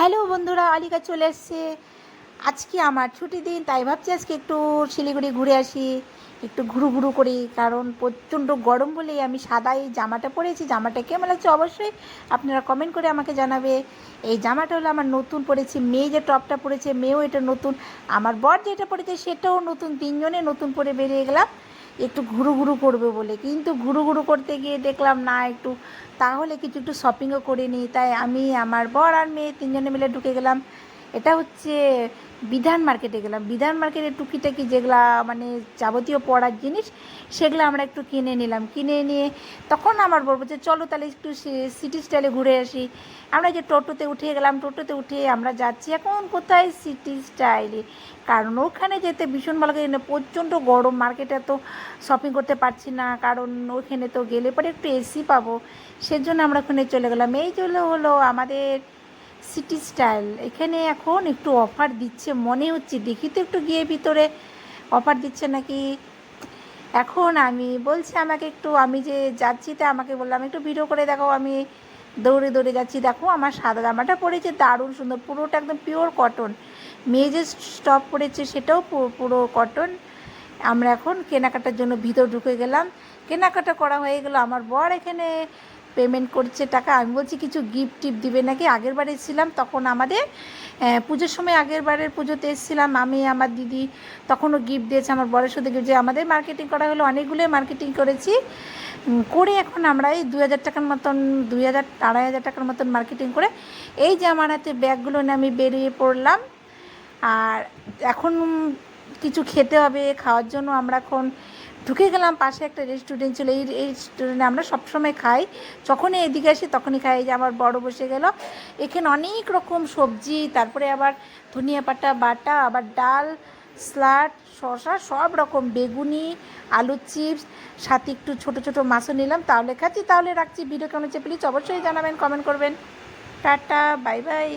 Hello বন্ধুরা, আলিকা চলে এসছে। আজকে আমার ছুটি দিন, তাই ভাবছি আজকে একটু শিলিগুড়ি ঘুরে আসি, একটু ঘুরু ঘুরু করি, কারণ প্রচণ্ড গরম বলেই আমি সাদা এই জামাটা পরেছি। জামাটা কেমন লাগছে অবশ্যই আপনারা কমেন্ট করে আমাকে জানাবে। এই জামাটা হলো আমার নতুন পরেছি, মেয়ে যে টপটা পরেছে, মেয়েও এটা নতুন। আমার বর যেটা পরেছে, সেটাও নতুন। তিনজনে নতুন পরে বেরিয়ে গেলাম। একটু ঘুরু ঘুরু করবে বলে। কিন্তু ঘুরু ঘুরু করতে গিয়ে দেখলাম, না, একটু তাহলে কিছু একটু শপিংও করে নিই। তাই আমি, আমার বর আর মেয়ে তিনজনে মিলে ঢুকে গেলাম। এটা হচ্ছে বিধান মার্কেটে গেলাম। বিধান মার্কেটে টুকিটাকি যেগুলা মানে যাবতীয় পড়ার জিনিস, সেগুলো আমরা একটু কিনে নিলাম। কিনে নিয়ে তখন আমার বলব যে, চলো তাহলে একটু সিটি স্টাইলে ঘুরে আসি। আমরা যে টোটোতে উঠে গেলাম, টোটোতে উঠে আমরা যাচ্ছি, এখন কোথায় সিটি স্টাইলে কারণ ওখানে যেতে ভীষণ ভালো লাগে প্রচণ্ড গরম, মার্কেটে তো শপিং করতে পারছি না, কারণ ওখানে তো গেলে পরে একটু এসি পাবো। সেজন্য আমরা ওখানে চলে গেলাম। এই চলে হলো আমাদের সিটি স্টাইল। এখানে এখন একটু অফার দিচ্ছে, মনে হচ্ছে দেখি তো একটু গিয়ে ভিতরে অফার দিচ্ছে নাকি। এখন আমি বলছি আমাকে একটু, আমি যে যাচ্ছি তা আমাকে বললাম একটু ভিডিও করে দেখো আমি দৌড়ে দৌড়ে যাচ্ছি। দেখো আমার সাদা জামাটা পরেছে, দারুণ সুন্দর, পুরোটা একদম পিওর কটন মেয়ে যে স্টপ পরেছে সেটাও পুরো কটন আমরা এখন কেনাকাটার জন্য ভিতর ঢুকে গেলাম। কেনাকাটা করা হয়ে গেল। আমার বর এখানে পেমেন্ট করছে টাকা। আমি বলছি, কিছু গিফট টিপ দিবে নাকি? আগের বারে ছিলাম তখন আমাদের পুজোর সময় আগের বারের পুজোতে এসেছিলাম। আমি, আমার দিদি তখনও গিফট দিয়েছে আমার বরের সাথে যে আমাদের মার্কেটিং করা হলো, অনেকগুলোই মার্কেটিং করেছি। করে এখন আমরা এই দুই হাজার টাকার মতন, দুই হাজার, আড়াই হাজার টাকার মতন মার্কেটিং করে এই যে আমার হাতে ব্যাগগুলো নিয়ে আমি বেরিয়ে পড়লাম। আর এখন কিছু খেতে হবে, খাওয়ার জন্য আমরা এখন ঢুকে গেলাম পাশে একটা রেস্টুরেন্ট ছিল। এই রেস্টুরেন্টে আমরা সবসময় খাই। যখনই এদিকে আসি তখনই খাই। যে আমার বড় বসে গেল। এখানে অনেক রকম সবজি, তারপরে আবার ধনিয়া পাতা, বাটা, আবার ডাল স্লাড শসা, সব রকম বেগুনি আলুর চিপস, সাথে একটু ছোট ছোট মাছও নিলাম। তাহলে খাচ্ছি, তাহলে রাখছি। ভিডিও কেমন হচ্ছে প্লিজ অবশ্যই জানাবেন কমেন্ট করবেন। Tata bye bye